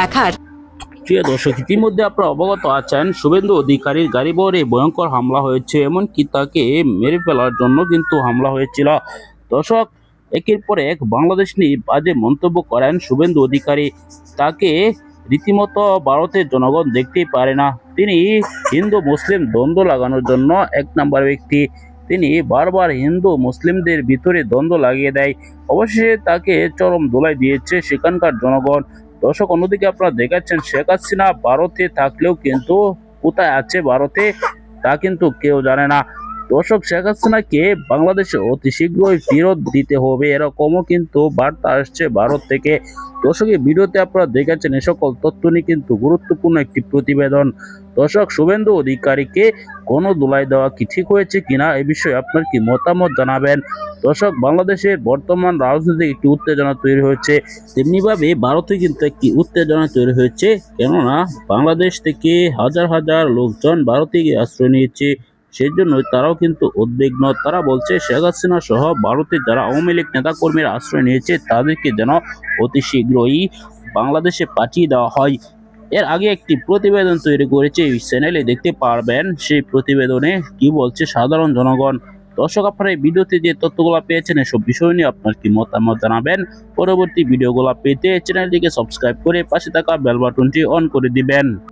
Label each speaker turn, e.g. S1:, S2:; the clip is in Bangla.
S1: দেখার।
S2: প্রিয় দর্শক, ইতিমধ্যে আপনারা অবগত আছেন, শুভেন্দু অধিকারীর গাড়ি বহরে ভয়ঙ্কর হামলা হয়েছে, এমনকি তাকে মেরে ফেলার জন্য কিন্তু হামলা হয়েছিল। দর্শক, একের পর এক বাংলাদেশ নিয়ে বাজে মন্তব্য করেন শুভেন্দু অধিকারী। তাকে রীতিমতো ভারতের জনগণ দেখতেই পারে না। তিনি হিন্দু, মুসলিম দ্বন্দ্ব লাগানোর জন্য এক নাম্বার ব্যক্তি। তিনি বারবার হিন্দু, মুসলিমদের ভিতরে দ্বন্দ্ব লাগিয়ে দেয়। অবশেষে তাকে চরম দোলাই দিয়েছে সেখানকার জনগণ। দর্শক, অন্যদিকে আপনারা দেখাচ্ছেন শেখ হাসিনা ভারতে থাকলেও কিন্তু কোথায় আছে ভারতে, তা কিন্তু কেউ জানে না। দর্শক, শেখ হাসিনাকে বাংলাদেশে অতি শীঘ্রই ফেরত দিতে হবে এরকমও কিন্তু বার্তা আসছে ভারত থেকে। দর্শক, এই ভিডিওতে আপনারা দেখাচ্ছেন এ সকল তথ্য নিয়ে কিন্তু গুরুত্বপূর্ণ একটি প্রতিবেদন। দর্শক, শুভেন্দু অধিকারীকে কোনো দোলাই দেওয়া কি ঠিক হয়েছে কিনা এ বিষয়ে আপনার কি মতামত জানাবেন? দর্শক, বাংলাদেশের বর্তমান রাজনৈতিক একটি উত্তেজনা তৈরি হয়েছে। তেমনিভাবে ভারতে কিন্তু একটি উত্তেজনা তৈরি হয়েছে। কেননা, বাংলাদেশ থেকে হাজার হাজার লোকজন ভারতে আশ্রয় নিয়েছে। সেই জন্য তারাও কিন্তু উদ্বিগ্ন। তারা বলছে, শেখ হাসিনা সহ ভারতের যারা আওয়ামী লীগ নেতাকর্মীরা আশ্রয় নিয়েছে, তাদেরকে যেন অতি শীঘ্রই বাংলাদেশে পাঠিয়ে দেওয়া হয়। এর আগে একটি প্রতিবেদন তৈরি করেছে এই চ্যানেলে দেখতে পারবেন। সেই প্রতিবেদনে কি বলছে সাধারণ জনগণ। দর্শক, আপনারা এই ভিডিওতে যে তথ্যগুলো পেয়েছেন, এসব বিষয় নিয়ে আপনার কি মতামত জানাবেন? পরবর্তী ভিডিওগুলো পেতে চ্যানেলটিকে সাবস্ক্রাইব করে পাশে থাকা বেল বাটনটি অন করে দিবেন।